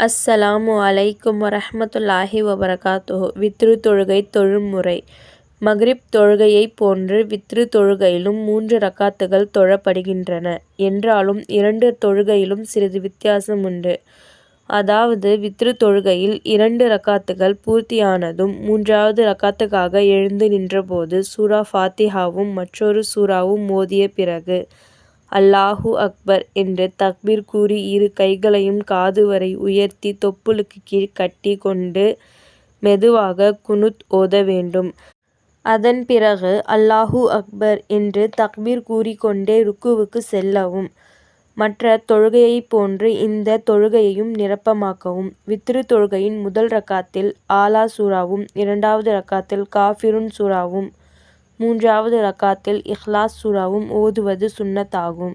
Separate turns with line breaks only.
அஸ்ஸலாமு அலைக்கும் வரஹ்மத்துல்லாஹி வபரகாத்துஹு வித்ரு தொழுகை தொழுமுறை மக்ரிப் தொழுகையைப் போன்று வித்ரு தொழுகையிலும் மூன்று ரக்காத்துகள் தொழப்படுகின்றன. என்றாலும் இரண்டு தொழுகையிலும் சிறிது வித்தியாசம் உண்டு. அதாவது வித்ரு தொழுகையில் இரண்டு ரக்காத்துகள் பூர்த்தியானதும் மூன்றாவது ரக்காத்துக்காக எழுந்து நின்றபோது சூரா ஃபாத்திஹாவும் மற்றொரு சூராவும் மோதிய பிறகு அல்லாஹு அக்பர் என்று தக்பீர் கூறி இரு கைகளையும் காது வரை உயர்த்தி தொப்புளுக்கு கீழ் கட்டி கொண்டு மெதுவாக குனுத் ஓத வேண்டும். அதன் பிறகு அல்லாஹு அக்பர் என்று தக்பீர் கூறிக்கொண்டே ருக்குவுக்கு செல்லவும். மற்ற தொழுகையைப் போன்று இந்த தொழுகையையும் நிரப்பமாக்கவும். வித்ரு தொழுகையின் முதல் ரக்காத்தில் ஆலா சூறாவும் இரண்டாவது ரக்காத்தில் காஃபிருன் சூறாவும் மூன்றாவது ரக்காத்தில் இஹ்லாஸ் சூராவும் ஓதுவது சுன்னத் ஆகும்.